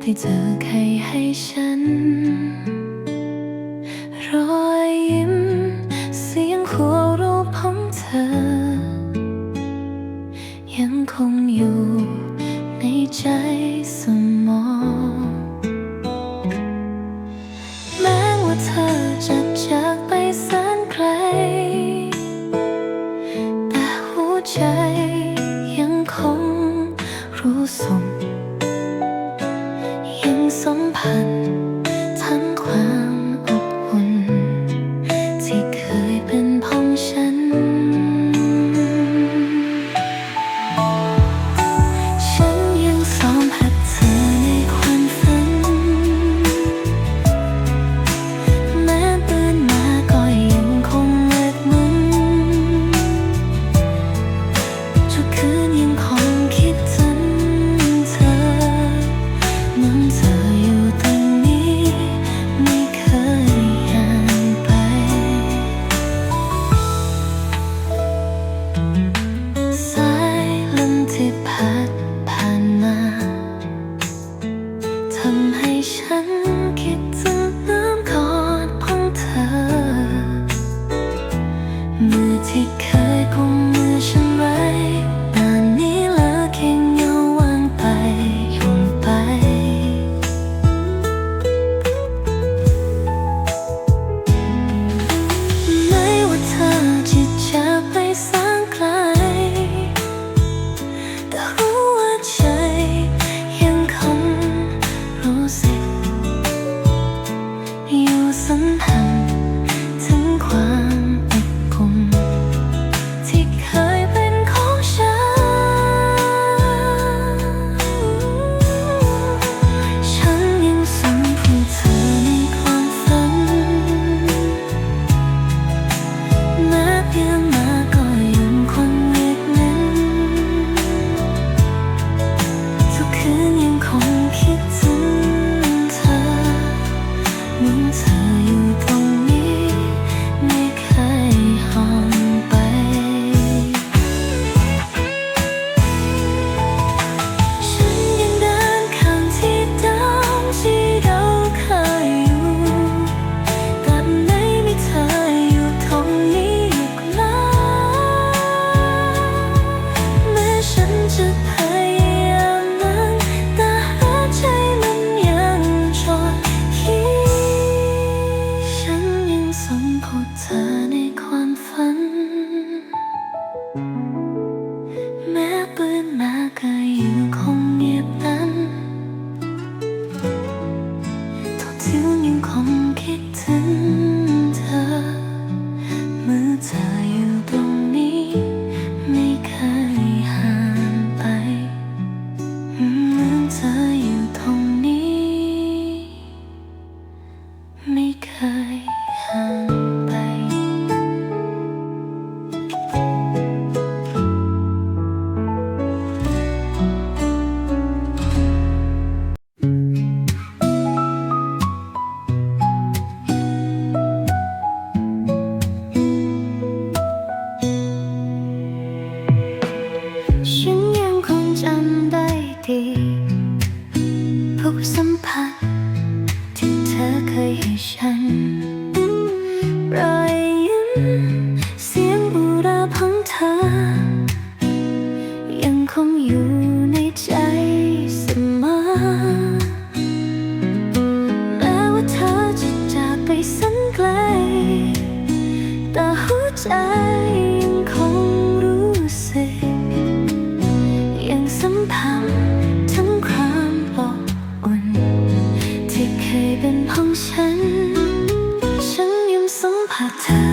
ได้เจ 음 ธอในความฝัน แม้ปืนมาก็ยอยู่คงเงียบนั้นทอถึงยังคงคิดถึงเธอ เมื่อเธออยู่ตรงนี้ ไม่เคยห่างไปเหมือนเธออยู่ตรงนี้ ไม่เคยห่าง ผูกสัมผัส ที่เธอเคยให้ฉันรอยยิ้มเสียงอุราพังเธอ ยังคงอยู่ในใจเสมอแม้ว่าเธอจะจากไปสันไกล แต่หัวใจยังคงรู้สึก ยังสัมผัส ฉัน ฉันยังสัมผัสเธอ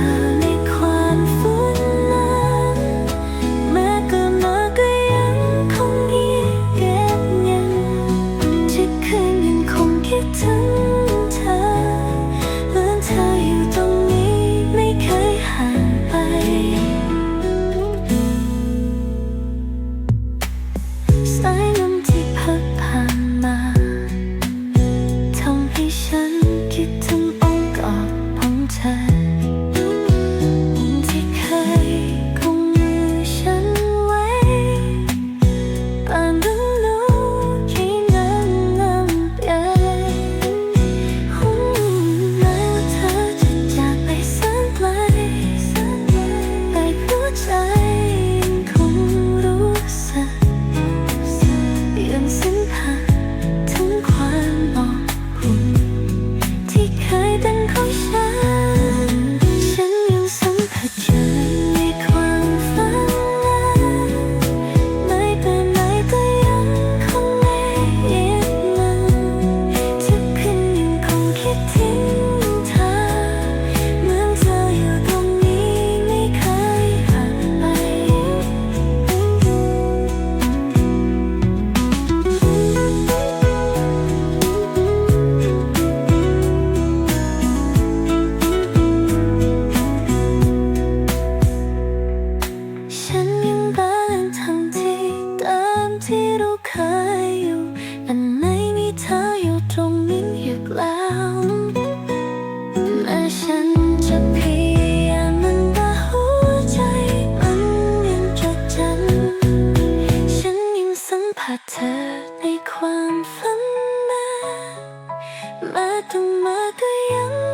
ในความฝันมา มาต้องมาก็ยัง